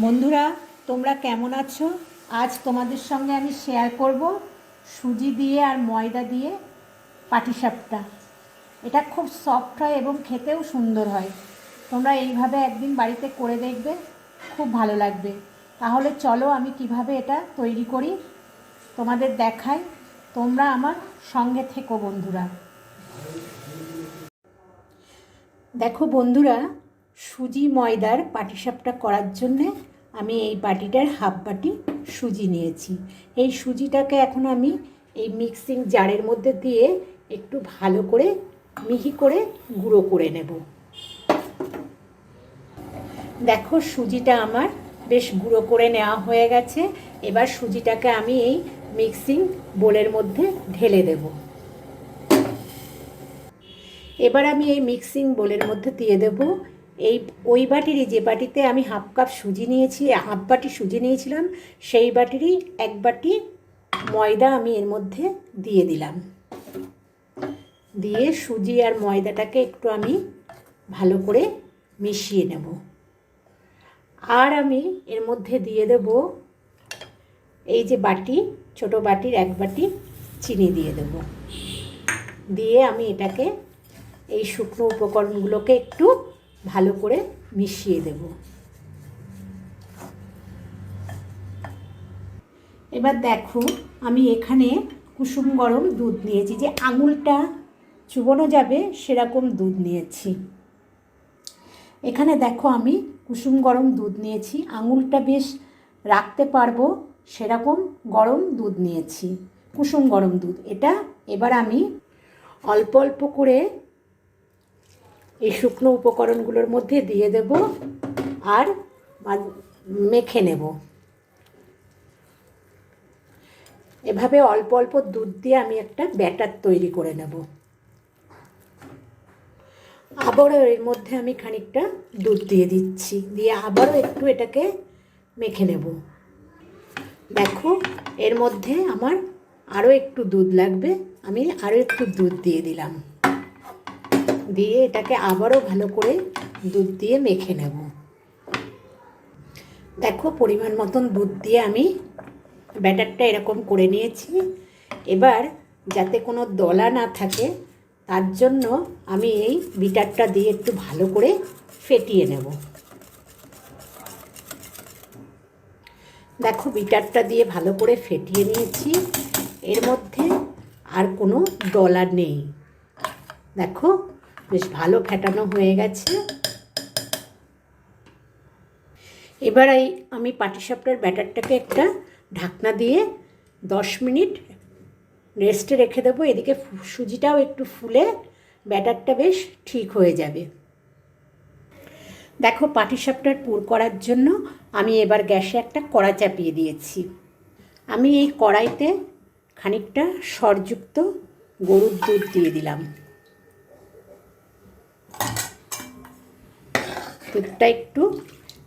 বন্ধুরা, তোমরা কেমন আছো? আজ তোমাদের সঙ্গে আমি শেয়ার করব সুজি দিয়ে আর ময়দা দিয়ে পাটিসাপটা। এটা খুব সফট হয় এবং খেতেও সুন্দর হয়। তোমরা এইভাবে একদিন বাড়িতে করে দেখবে, খুব ভালো লাগবে। তাহলে চলো আমি কীভাবে এটা তৈরি করি, তোমাদের দেখাই। তোমরা আমার সঙ্গে থেকো বন্ধুরা। দেখো বন্ধুরা সুজি ময়দার পাটিসাপটা করার জন্যে আমি এই বাটিটার হাফ বাটি সুজি নিয়েছি। এই সুজিটাকে এখন আমি এই মিক্সিং জারের মধ্যে দিয়ে একটু ভালো করে মিহি করে গুঁড়ো করে নেব। দেখো সুজিটা আমার বেশ গুঁড়ো করে নেওয়া হয়ে গেছে। এবার সুজিটাকে আমি এই মিক্সিং বোলের মধ্যে ঢেলে দেবো। এবার আমি এই মিক্সিং বোলের মধ্যে দিয়ে দেব এই, ওই বাটিরই যে বাটিতে আমি হাফ কাপ সুজি নিয়েছি, হাফ বাটি সুজি নিয়েছিলাম, সেই বাটিরই এক বাটি ময়দা আমি এর মধ্যে দিয়ে দিলাম। দিয়ে সুজি আর ময়দাটাকে একটু আমি ভালো করে মিশিয়ে নেব। আর আমি এর মধ্যে দিয়ে দেব এই যে বাটি, ছোট বাটির এক বাটি চিনি দিয়ে দেব। দিয়ে আমি এটাকে এই শুকনো উপকরণগুলোকে একটু ভালো করে মিশিয়ে দেব। এবার দেখো, আমি এখানে কুসুম গরম দুধ নিয়েছি। যে আঙুলটা চুবোনো যাবে, সেরকম দুধ নিয়েছি। এখানে দেখো, আমি কুসুম গরম দুধ নিয়েছি। আঙুলটা বেশ রাখতে পারব, সেরকম গরম দুধ নিয়েছি। কুসুম গরম দুধ, এটা এবার আমি অল্প অল্প করে এই শুকনো উপকরণগুলোর মধ্যে দিয়ে দেব আর মেখে নেব। এভাবে অল্প অল্প দুধ দিয়ে আমি একটা ব্যাটার তৈরি করে নেব। আবারও এর মধ্যে আমি খানিকটা দুধ দিয়ে দিচ্ছি। দিয়ে আবারও একটু এটাকে মেখে নেব। দেখো, এর মধ্যে আমার আরও একটু দুধ লাগবে। আমি আরও একটু দুধ দিয়ে দিলাম। দিয়ে এটাকে আবারও ভালো করে দুধ দিয়ে মেখে নেব। দেখো পরিমাণ মতন দুধ দিয়ে আমি ব্যাটারটা এরকম করে নিয়েছি। এবার যাতে কোনো দলা না থাকে, তার জন্য আমি এই বিটারটা দিয়ে একটু ভালো করে ফেটিয়ে নেব। দেখো বিটারটা দিয়ে ভালো করে ফেটিয়ে নিয়েছি। এর মধ্যে আর কোনো দলা নেই। দেখো বেশ ভালো ফেটানো হয়ে গেছে। এবার এই আমি পাটিসাপটার ব্যাটারটাকে একটা ঢাকনা দিয়ে দশ মিনিট রেস্টে রেখে দেবো। এদিকে সুজিটাও একটু ফুলে ব্যাটারটা বেশ ঠিক হয়ে যাবে। দেখো পাটিসাপটার পুর করার জন্য আমি এবার গ্যাসে একটা কড়া চাপিয়ে দিয়েছি। আমি এই কড়াইতে খানিকটা সরযুক্ত গরুর দুধ দিয়ে দিলাম। দুধটা একটু,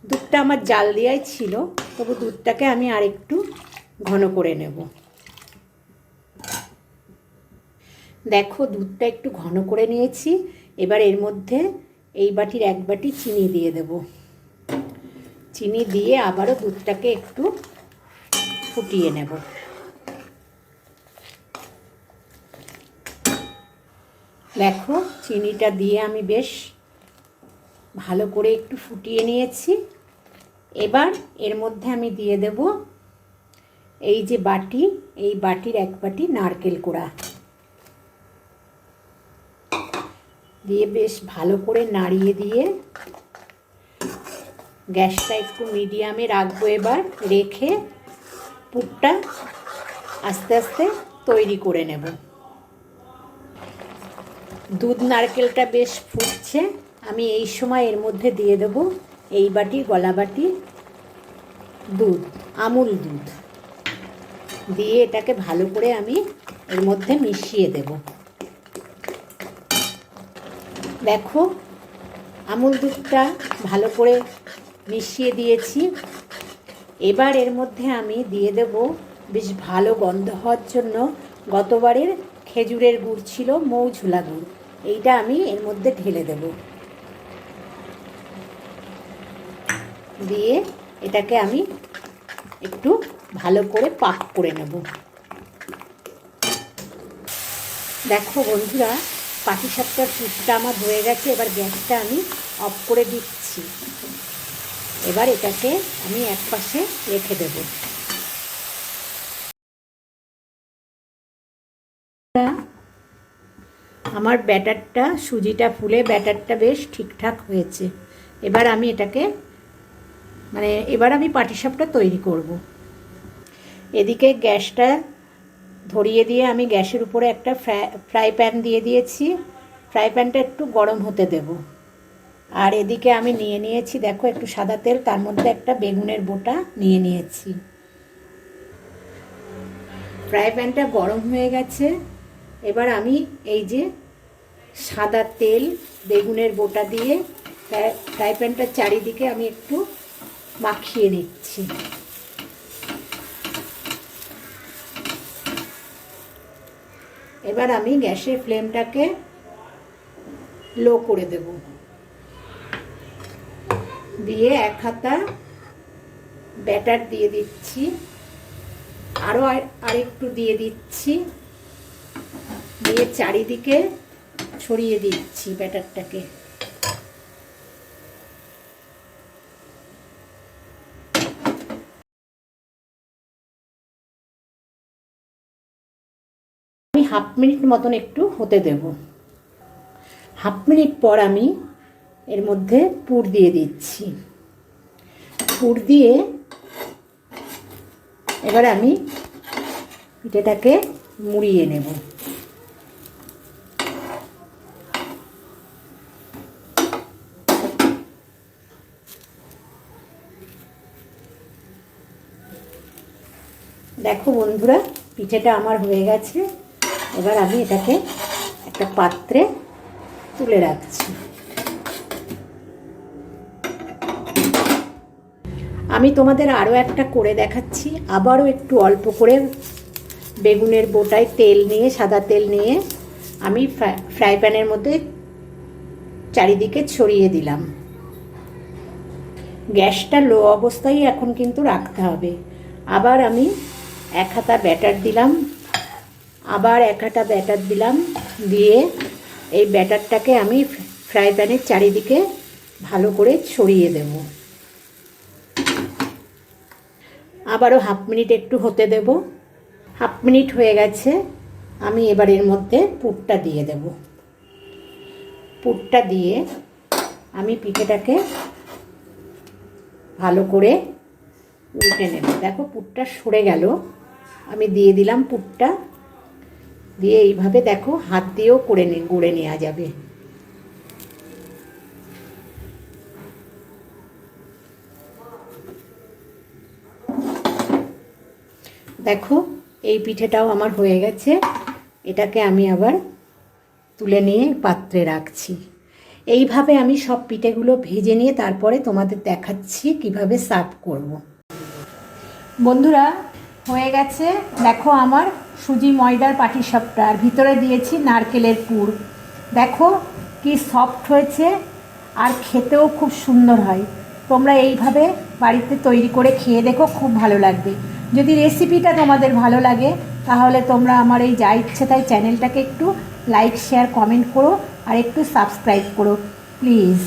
দুধটা আমার জাল দেওয়াই ছিল, তবু দুধটাকে আমি আর একটু ঘন করে নেব। দেখো, দুধটা একটু ঘন করে নিয়েছি, এবার এর মধ্যে এই বাটির এক বাটি চিনি দিয়ে দেব। চিনি দিয়ে আবারও দুধটাকে একটু ফুটিয়ে নেব। দেখো, চিনিটা দিয়ে আমি বেশ ভালো করে একটু ফুটিয়ে নিয়েছি। এবার এর মধ্যে আমি দিয়ে দেব এই যে বাটি, এই বাটির এক বাটি নারকেল কোড়া। দিয়ে বেশ ভালো করে নাড়িয়ে দিয়ে গ্যাসটা একটু মিডিয়ামে রাখব এবার, রেখে পুরটা আস্তে আস্তে তৈরি করে নেব। দুধ নারকেলটা বেশ ফুটছে। আমি এই সময় এর মধ্যে দিয়ে দেব এই বাটি, গলা বাটি, দুধ, আমুল দুধ। দিয়ে এটাকে ভালো করে আমি এর মধ্যে মিশিয়ে দেব। দেখো, আমুল দুধটা ভালো করে মিশিয়ে দিয়েছি। এবার এর মধ্যে আমি দিয়ে দেব বেশ ভালো গন্ধ হওয়ার জন্য গতবারের খেজুরের গুড় ছিল মৌ ঝুলা গুড়। এইটা আমি এর মধ্যে ঢেলে দেব। দিয়ে এটাকে আমি একটু ভালো করে পাক করে নেব। দেখো বন্ধুরা পাখি পাটিসাপটার পুরটা আমার হয়ে গেছে, এবার গ্যাসটা আমি অফ করে দিচ্ছি। এবার এটাকে আমি এক পাশে রেখে দেব। আমার ব্যাটারটা, সুজিটা ফুলে ব্যাটারটা বেশ ঠিকঠাক হয়েছে। এবার আমি এটাকে মানে এবার আমি পাটিসাপটা তৈরি করব। এদিকে গ্যাসটা ধরিয়ে দিয়ে আমি গ্যাসের উপরে একটা ফ্রাই প্যান দিয়ে দিয়েছি। ফ্রাই প্যানটা একটু গরম হতে দেব। আর এদিকে আমি নিয়ে নিয়েছি, দেখো একটু সাদা তেল, তার মধ্যে একটা বেগুনের বোটা নিয়ে নিয়েছি। ফ্রাই প্যানটা গরম হয়ে গেছে। এবার আমি এই যে সাদা তেল, বেগুনের বোটা দিয়ে ফ্রাই প্যানটার চারিদিকে আমি একটু মাখিয়ে নিচ্ছি। এবার আমি গ্যাসের ফ্লেমটাকে লো করে দেব। দিয়ে এক হাতা ব্যাটার দিয়ে দিচ্ছি। আরও আরেকটু দিয়ে দিচ্ছি। দিয়ে চারিদিকে ছড়িয়ে দিচ্ছি ব্যাটারটাকে। হাফ মিনিট মতন একটু হতে দেব। হাফ মিনিট পর আমি এর মধ্যে পুর দিয়ে দিচ্ছি। পুর দিয়ে এবার আমি পিঠেটাকে মুড়িয়ে নেব। দেখো বন্ধুরা, পিঠেটা আমার হয়ে গেছে। এবার আমি এটাকে একটা পাত্রে তুলে রাখছি। আমি তোমাদের আরও একটা করে দেখাচ্ছি। আবারও একটু অল্প করে বেগুনের বোটায় তেল নিয়ে, সাদা তেল নিয়ে আমি ফ্রাই প্যানের মধ্যে চারিদিকে ছড়িয়ে দিলাম। গ্যাসটা লো অবস্থায় এখন কিন্তু রাখতে হবে। আবার আমি এক হাতা ব্যাটার দিলাম। আবার এক হাতা ব্যাটার দিলাম, দিয়ে এই ব্যাটারটাকে আমি ফ্রাই প্যানের চারিদিকে ভালো করে ছড়িয়ে দেব। আবারও হাফ মিনিট একটু হতে দেব। হাফ মিনিট হয়ে গেছে, আমি এবার এর মধ্যে পুরটা দিয়ে দেব। পুরটা দিয়ে আমি পিঠেটাকে ভালো করে উল্টে নেব। দেখো পুরটা সরে গেল, আমি দিয়ে দিলাম পুরটা। দিয়ে এইভাবে দেখো, হাত দিয়েও করে নে, গড়ে নেওয়া যাবে। দেখো, এই পিঠেটাও আমার হয়ে গেছে। এটাকে আমি আবার তুলে নিয়ে পাত্রে রাখছি। এইভাবে আমি সব পিঠেগুলো ভেজে নিয়ে তারপরে তোমাদের দেখাচ্ছি কীভাবে সার্ভ করব। বন্ধুরা, হয়ে গেছে। দেখো আমার সুজি ময়দার পাটিসাপটা, আর ভিতরে দিয়েছি নারকেলের পুর। দেখো কি সফট হয়েছে আর খেতেও খুব সুন্দর হয়। তোমরা এইভাবে বাড়িতে তৈরি করে খেয়ে দেখো, খুব ভালো লাগবে। যদি রেসিপিটা তোমাদের ভালো লাগে, তাহলে তোমরা আমার এই যা ইচ্ছে তাই চ্যানেলটাকে একটু লাইক শেয়ার কমেন্ট করো, আর একটু সাবস্ক্রাইব করো প্লিজ